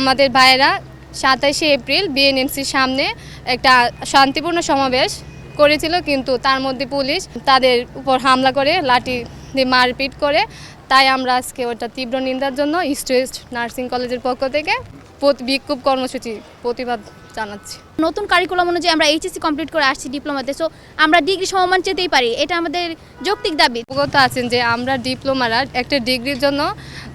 আমাদের ভাইয়েরা সাতাশে এপ্রিল বিএনএমসির সামনে একটা শান্তিপূর্ণ সমাবেশ করেছিল কিন্তু তার মধ্যে পুলিশ তাদের উপর হামলা করে লাঠি দিয়ে মারপিট করে। তাই আমরা আজকে ওটা তীব্র নিন্দার জন্য ইস্ট ওয়েস্ট নার্সিং কলেজের পক্ষ থেকে বিক্ষোভ কর্মসূচি প্রতিবাদ জানাচ্ছি। নতুন কারিকুলাম অনুযায়ী আমরা এইচএসসি কমপ্লিট করে আসছি ডিপ্লোমাতে সো আমরা ডিগ্রি সমমান চেতেই পারি। এটা আমাদের যৌক্তিক দাবি। অবগত আছেন যে আমরা ডিপ্লোমারা একটা ডিগ্রির জন্য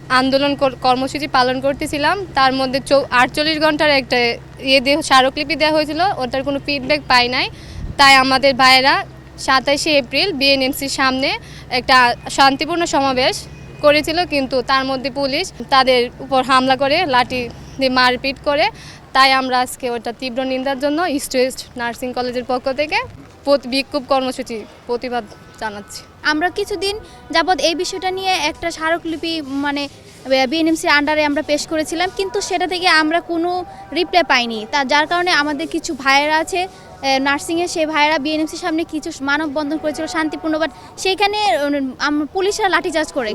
আন্দোলন কর- কর্মসূচি পালন করতেছিলাম। তার মধ্যে চৌ আটচল্লিশ ঘণ্টার একটা ইয়ে দেহ স্মারকলিপি দেওয়া হয়েছিল, ওটার কোনো ফিডব্যাক পাই নাই। তাই আমাদের ভাইয়েরা সাতাশে এপ্রিল বিএনএমসির সামনে একটা শান্তিপূর্ণ সমাবেশ করেছিল, কিন্তু তার মধ্যে পুলিশ তাদের উপর হামলা করে, লাঠি দিয়ে মারপিট করে। তাই আমরা আজকে ওটা তীব্র নিন্দার জন্য ইস্ট ওয়েস্ট নার্সিং কলেজের পক্ষ থেকে বিক্ষোভ কর্মসূচি প্রতিবাদ জানাচ্ছি। আমরা কিছুদিন যাবৎ এই বিষয়টা নিয়ে একটা স্মারকলিপি মানে বিএনএমসির আন্ডারে আমরা পেশ করেছিলাম, কিন্তু সেটা থেকে আমরা কোনো রিপ্লাই পাইনি। তা যার কারণে আমাদের কিছু ভাইয়েরা আছে নার্সিংয়ে সেই ভাইয়েরা বিএনএমসির সামনে কিছু মানববন্ধন করেছিল শান্তিপূর্ণ বাট সেইখানে পুলিশরা লাঠিচার্জ করে।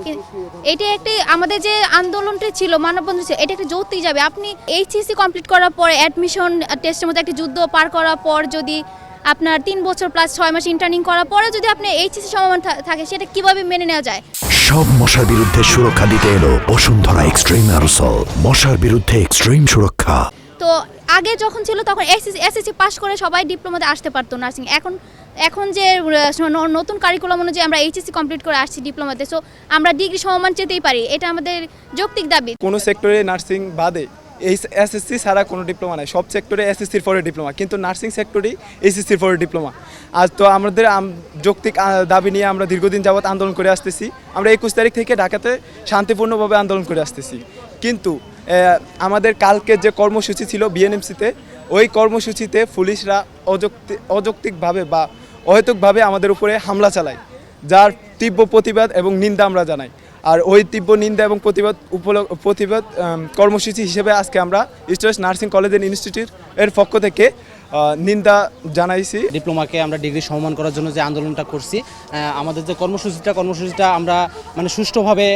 এটা একটি আমাদের যে আন্দোলনটা ছিল, মানববন্ধন ছিল, এটা একটা যৌক্তিক যাবে আপনি এইচএসসি কমপ্লিট করার পরে অ্যাডমিশন টেস্টের মধ্যে একটি যুদ্ধ পার করার পর যদি আপনার তিন বছর প্লাস ছয় মাস ইন্টার্নিং করার পরে যদি আপনি এইচএসসি সমান থাকে সেটা কীভাবে মেনে নেওয়া যায়? সব মশার বিরুদ্ধে সুরক্ষা দিতে এলো বসুন্ধরা এক্সট্রিম অ্যারোসল মশার বিরুদ্ধে এক্সট্রিম সুরক্ষা। তো আগে যখন ছিল তখন এসএসসি এসএসসি পাস করে সবাই ডিপ্লোমাতে আসতে পারতো নার্সিং এখন এখন যে ন- নতুন কারিকুলাম অনুযায়ী আমরা এইচএসসি কমপ্লিট করে আসছি ডিপ্লোমাতে সো আমরা ডিগ্রি সমমান চেতেই পারি। এটা আমাদের যৌক্তিক দাবি। কোনো সেক্টরে নার্সিং বাদে এই এসএসসি ছাড়া কোনো ডিপ্লোমা নাই। সব সেক্টরে এসএসসির পরে ডিপ্লোমা কিন্তু নার্সিং সেক্টরেই এইচএসসির পরে ডিপ্লোমা আজ তো আমাদের যৌক্তিক দাবি নিয়ে আমরা দীর্ঘদিন যাবৎ আন্দোলন করে আসতেছি। আমরা একুশ তারিখ থেকে ঢাকাতে শান্তিপূর্ণভাবে আন্দোলন করে আসতেছি। কিন্তু আমাদের কালকে যে কর্মসূচি ছিল বিএনএমসিতে ওই কর্মসূচিতে পুলিশরা অযৌক্তি, অযৌক্তিকভাবে বা অহেতুকভাবে আমাদের উপরে হামলা চালায়, যার তীব্র প্রতিবাদ এবং নিন্দা আমরা জানাই। আর ওই তীব্র নিন্দা এবং প্রতিবাদ প্রতিবাদ কর্মসূচি হিসেবে আজকে আমরা Easters nursing college and institute এর পক্ষ থেকে নিন্দা জানাইছি। ডিপ্লোমাকে আমরা ডিগ্রি সম্মান করার জন্য যে আন্দোলনটা করছি আমাদের যে কর্মসূচিটা কর্মসূচিটা আমরা মানে সুষ্ঠুভাবে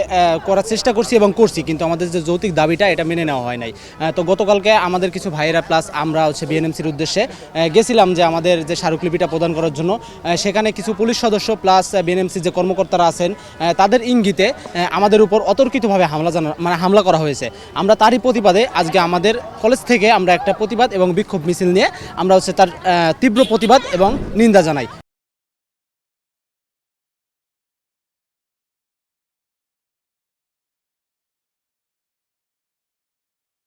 করার চেষ্টা করছি এবং করছি, কিন্তু আমাদের যে যৌতিক দাবিটা এটা মেনে নেওয়া হয় নাই। তো গতকালকে আমাদের কিছু ভাইয়েরা প্লাস আমরা হচ্ছে বিএনএমসির উদ্দেশ্যে গেছিলাম যে আমাদের যে স্মারকলিপিটা প্রদান করার জন্য সেখানে কিছু পুলিশ সদস্য প্লাস বিএনএমসির যে কর্মকর্তারা আছেন তাদের ইঙ্গিতে আমাদের উপর অতর্কিতভাবে হামলা জানা মানে হামলা করা হয়েছে। আমরা তারই প্রতিবাদে আজকে আমাদের কলেজ থেকে আমরা একটা প্রতিবাদ এবং বিক্ষোভ মিছিল নিয়ে আমরা হচ্ছে তার তীব্র প্রতিবাদ এবং নিন্দা জানাই।